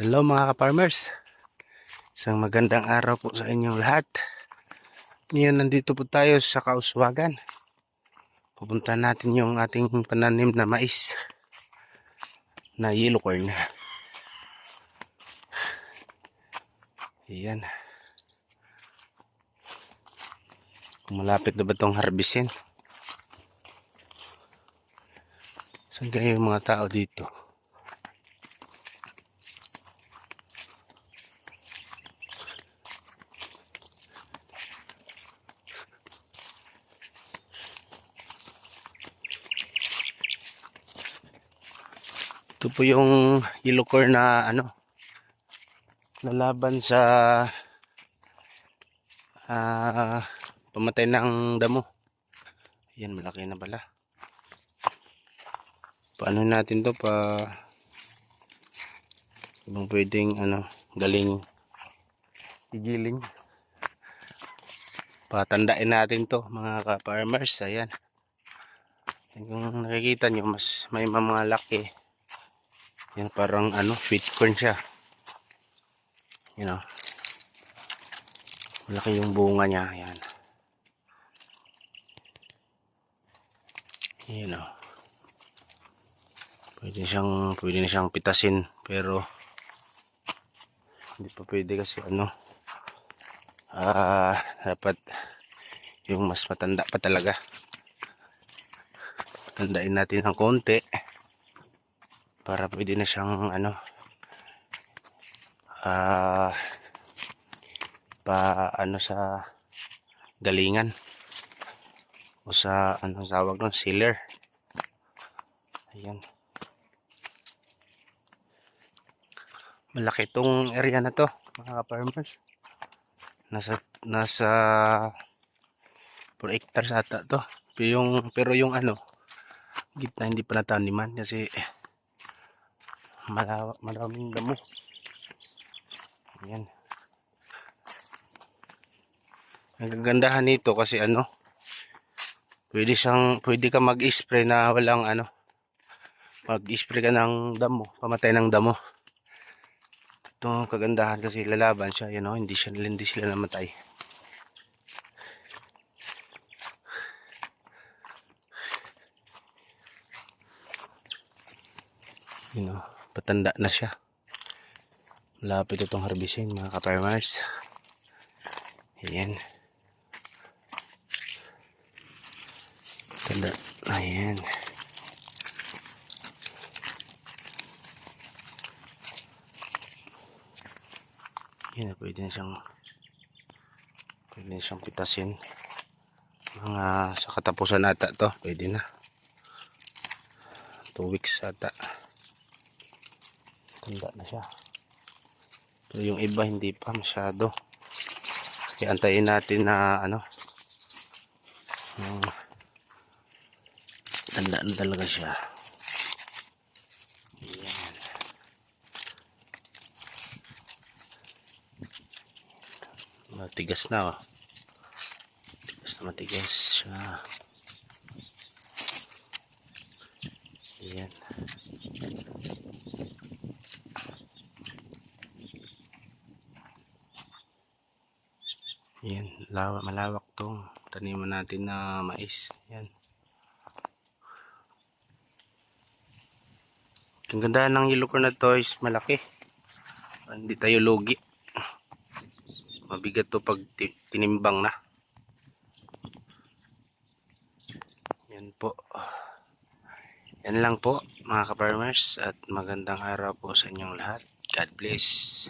Hello mga ka-farmers. Isang magandang araw po sa inyong lahat. Ngayon nandito po tayo sa Kauswagan. Pupunta natin yung ating pananim na mais na yellow corn. Ayan. Malapit na ba itong harbisin? Saan yung mga tao dito? Ito po yung yellow corn na ano lalaban sa ah pamatay ng damo. Yan malaki na pala. Paano natin to pa ibang pwedeng ano galing igiling. Patandain natin to mga ka-farmers. Ayan. Yan Kung nakikita nyo, mas may mga laki. Yan parang ano, sweet corn siya. You know. Malaki yung bunga niya. Yan. You know. Pwede siyang, pwede na siyang pitasin. Pero, hindi pa pwede kasi ano, ah, dapat yung mas matanda pa talaga. Tandain natin ng konti para pwede na siyang ano ah pa ano sa galingan o sa ano tawag nun sealer. Ayan malaki tong area na to mga farmers nasa nasa 4 hectares ata to. Pero yung pero yung ano gitna hindi pa nataniman kasi malawa, maraming damo. Ayan. Ang kagandahan nito kasi ano, pwede siyang, pwede ka mag-spray na walang ano, mag-spray ka ng damo, pamatay ng damo. Ito kagandahan kasi lalaban siya, you know, hindi siya, hindi sila namatay. You know, patanda na siya. Malapit itong harbisin mga ka-farmers. Ayan. Tanda. Ayan. Ayan, pwede na siyang pwede na siyang pitasin. Mga sa katapusan ata to, pwede na. 2 weeks ata tanda na siya. Pero yung iba hindi pa masyado. Kaya antayin natin na ano tanda na talaga siya. Yan matigas na oh. matigas na matigas siya. Yan Yan, lawak, malawak tong taniman natin na mais. Yan. Ang ganda ng yellow na to malaki. Hindi tayo lugi. Mabigat to pag ti- tinimbang na. Yan po. Yan lang po mga ka-farmers at magandang araw po sa inyong lahat. God bless.